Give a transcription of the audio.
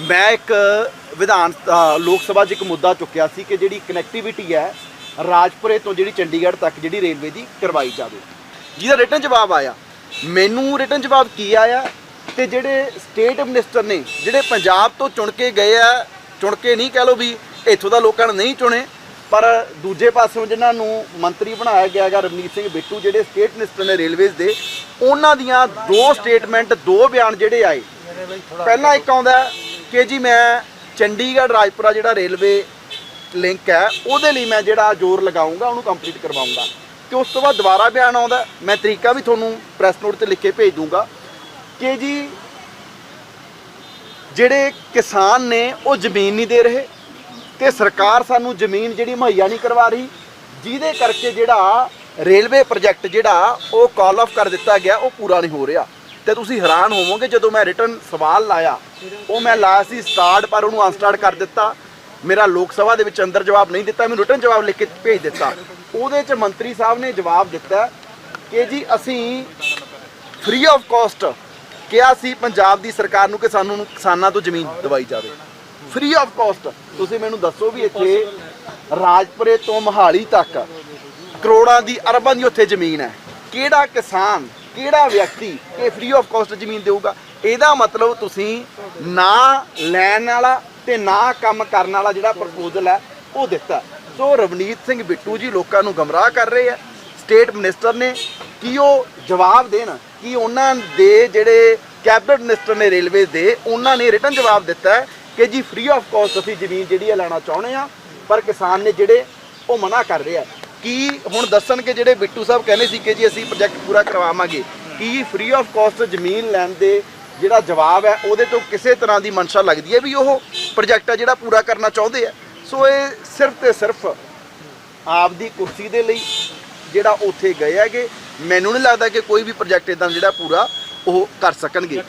ਮੈਂ ਇੱਕ ਵਿਧਾਨ ਲੋਕ ਸਭਾ 'ਚ ਇੱਕ ਮੁੱਦਾ ਚੁੱਕਿਆ ਸੀ ਕਿ ਜਿਹੜੀ ਕਨੈਕਟੀਵਿਟੀ ਹੈ ਰਾਜਪੁਰੇ ਤੋਂ ਜਿਹੜੀ ਚੰਡੀਗੜ੍ਹ ਤੱਕ ਜਿਹੜੀ ਰੇਲਵੇ ਦੀ ਕਰਵਾਈ ਜਾਵੇ। ਜਿਹਦਾ ਰਿਟਨ ਜਵਾਬ ਆਇਆ। ਮੈਨੂੰ ਰਿਟਨ ਜਵਾਬ ਕੀ ਆਇਆ ਤੇ ਜਿਹੜੇ ਸਟੇਟ ਮਿਨਿਸਟਰ ਨੇ ਜਿਹੜੇ ਪੰਜਾਬ ਤੋਂ ਚੁਣ ਕੇ ਗਏ ਆ ਚੁਣ ਕੇ ਨਹੀਂ ਕਹਿ ਲੋ ਵੀ ਇੱਥੋਂ ਦਾ ਲੋਕਾਂ ਨੇ ਨਹੀਂ ਚੁਣੇ ਪਰ ਦੂਜੇ ਪਾਸਿਓਂ ਜਿਨ੍ਹਾਂ ਨੂੰ ਮੰਤਰੀ ਬਣਾਇਆ ਗਿਆ ਹੈਗਾ ਰਵਨੀਤ ਸਿੰਘ ਬਿੱਟੂ ਜਿਹੜੇ ਸਟੇਟ ਮਿਨਿਸਟਰ ਨੇ ਰੇਲਵੇਜ਼ ਦੇ ਉਹਨਾਂ ਦੀਆਂ ਦੋ ਸਟੇਟਮੈਂਟ ਦੋ ਬਿਆਨ ਜਿਹੜੇ ਆਏ। ਪਹਿਲਾਂ ਇੱਕ ਆਉਂਦਾ ਕਿ ਜੀ ਮੈਂ ਚੰਡੀਗੜ੍ਹ, ਰਾਜਪੁਰਾ ਜਿਹੜਾ ਰੇਲਵੇ ਲਿੰਕ ਹੈ, ਉਹਦੇ ਲਈ ਮੈਂ ਜਿਹੜਾ ਜ਼ੋਰ ਲਗਾਉਂਗਾ, ਉਹਨੂੰ ਕੰਪਲੀਟ ਕਰਵਾਉਂਗਾ। ਤੇ ਉਸ ਤੋਂ ਬਾਅਦ ਦੁਬਾਰਾ ਬਿਆਨ ਆਉਂਦਾ, ਮੈਂ ਤਰੀਕਾ ਵੀ ਤੁਹਾਨੂੰ ਪ੍ਰੈਸ ਨੋਟ ਤੇ ਲਿਖ ਕੇ ਭੇਜ ਦੂੰਗਾ। ਕਿ ਜੀ ਜਿਹੜੇ ਕਿਸਾਨ ਨੇ, ਉਹ ਜ਼ਮੀਨ ਨਹੀਂ ਦੇ ਰਹੇ ਤੇ ਸਰਕਾਰ ਸਾਨੂੰ ਜ਼ਮੀਨ ਜਿਹੜੀ ਮੁਹੱਈਆ ਨਹੀਂ ਕਰਵਾ ਰਹੀ, ਜਿਹਦੇ ਕਰਕੇ ਜਿਹੜਾ ਰੇਲਵੇ ਪ੍ਰੋਜੈਕਟ ਜਿਹੜਾ, ਉਹ ਕਾਲ ਆਫ ਕਰ ਦਿੱਤਾ ਗਿਆ, ਉਹ ਪੂਰਾ ਨਹੀਂ ਹੋ ਰਿਹਾ। ਤੇ ਤੁਸੀਂ ਹੈਰਾਨ ਹੋਵੋਗੇ, ਜਦੋਂ ਮੈਂ ਰਿਟਰਨ ਸਵਾਲ ਲਾਇਆ, ਉਹ ਮੈਂ ਲਾਇਆ ਸੀ ਸਟਾਰਟ, ਪਰ ਉਹਨੂੰ ਅਨਸਟਾਰਟ ਕਰ ਦਿੱਤਾ। ਮੇਰਾ ਲੋਕ ਸਭਾ ਦੇ ਵਿੱਚ ਅੰਦਰ ਜਵਾਬ ਨਹੀਂ ਦਿੱਤਾ, ਮੈਨੂੰ ਰਿਟਰਨ ਜਵਾਬ ਲਿਖ ਕੇ ਭੇਜ ਦਿੱਤਾ। ਉਹਦੇ ਚ ਮੰਤਰੀ ਸਾਹਿਬ ਨੇ ਜਵਾਬ ਦਿੱਤਾ ਕਿ ਜੀ, ਅਸੀਂ ਫ੍ਰੀ ਆਫ ਕਾਸਟ ਕਿਹਾ ਸੀ ਪੰਜਾਬ ਦੀ ਸਰਕਾਰ ਨੂੰ ਕਿ ਸਾਨੂੰ ਕਿਸਾਨਾਂ ਤੋਂ ਜ਼ਮੀਨ ਦਵਾਈ ਜਾਵੇ। ਫ੍ਰੀ ਆਫ ਕਾਸਟ ਤੁਸੀਂ ਮੈਨੂੰ ਦੱਸੋ ਵੀ ਇੱਥੇ ਰਾਜਪੁਰੇ ਤੋਂ ਮਹਾਲੀ ਤੱਕ ਕਰੋੜਾਂ ਦੀ, ਅਰਬਾਂ ਦੀ ਉੱਥੇ ਜ਼ਮੀਨ ਹੈ। ਕਿਹੜਾ ਕਿਸਾਨ ਕਿਹੜਾ ਵਿਅਕਤੀ ਇਹ ਫ੍ਰੀ ਆਫ ਕਾਸਟ ਜ਼ਮੀਨ ਦੇਊਗਾ? ਇਹਦਾ ਮਤਲਬ ਤੁਸੀਂ ਨਾ ਲੈਣ ਵਾਲਾ ਤੇ ਨਾ ਕੰਮ ਕਰਨ ਵਾਲਾ ਜਿਹੜਾ ਪ੍ਰਪੋਜ਼ਲ ਹੈ, ਉਹ ਦਿੱਤਾ। ਸੋ ਰਵਨੀਤ ਸਿੰਘ ਬਿੱਟੂ ਜੀ ਲੋਕਾਂ ਨੂੰ ਗਮਰਾਹ ਕਰ ਰਹੇ ਆ। ਸਟੇਟ ਮਿਨਿਸਟਰ ਨੇ ਕੀ ਉਹ ਜਵਾਬ ਦੇਣ? ਕਿ ਉਹਨਾਂ ਦੇ ਜਿਹੜੇ ਕੈਬਨਿਟ ਮਿਨਿਸਟਰ ਨੇ ਰੇਲਵੇ ਦੇ, ਉਹਨਾਂ ਨੇ ਰਿਟਨ ਜਵਾਬ ਦਿੱਤਾ ਕਿ ਜੀ ਫ੍ਰੀ ਆਫ ਕਾਸਟ ਅਸੀਂ ਜ਼ਮੀਨ ਜਿਹੜੀ ਹੈ ਲੈਣਾ ਚਾਹੁੰਦੇ ਆ ਪਰ ਕਿਸਾਨ ਨੇ ਜਿਹੜੇ ਉਹ ਮਨਾ ਕਰ ਰਹੇ ਆ। ਕੀ ਹੁਣ ਦੱਸਣ ਕਿ ਜਿਹੜੇ ਬਿੱਟੂ ਸਾਹਿਬ ਕਹਿੰਦੇ ਸੀ ਕਿ ਜੀ ਅਸੀਂ ਪ੍ਰੋਜੈਕਟ ਪੂਰਾ ਕਰਵਾਵਾਂਗੇ? ਕੀ ਫ੍ਰੀ ਆਫ ਕਾਸਟ ਜ਼ਮੀਨ ਲੈਣ ਦੇ ਜਿਹੜਾ ਜਵਾਬ ਹੈ, ਉਹਦੇ ਤੋਂ ਕਿਸੇ ਤਰ੍ਹਾਂ ਦੀ ਮਨਸ਼ਾ ਲੱਗਦੀ ਹੈ ਵੀ ਉਹ ਪ੍ਰੋਜੈਕਟ ਆ ਜਿਹੜਾ ਪੂਰਾ ਕਰਨਾ ਚਾਹੁੰਦੇ ਆ? ਸੋ ਇਹ ਸਿਰਫ ਤੇ ਸਿਰਫ ਆਪਦੀ ਕੁਰਸੀ ਦੇ ਲਈ ਜਿਹੜਾ ਉੱਥੇ ਗਏ ਹੈਗੇ, ਮੈਨੂੰ ਨਹੀਂ ਲੱਗਦਾ ਕਿ ਕੋਈ ਵੀ ਪ੍ਰੋਜੈਕਟ ਇਦਾਂ ਜਿਹੜਾ ਪੂਰਾ ਉਹ ਕਰ ਸਕਣਗੇ।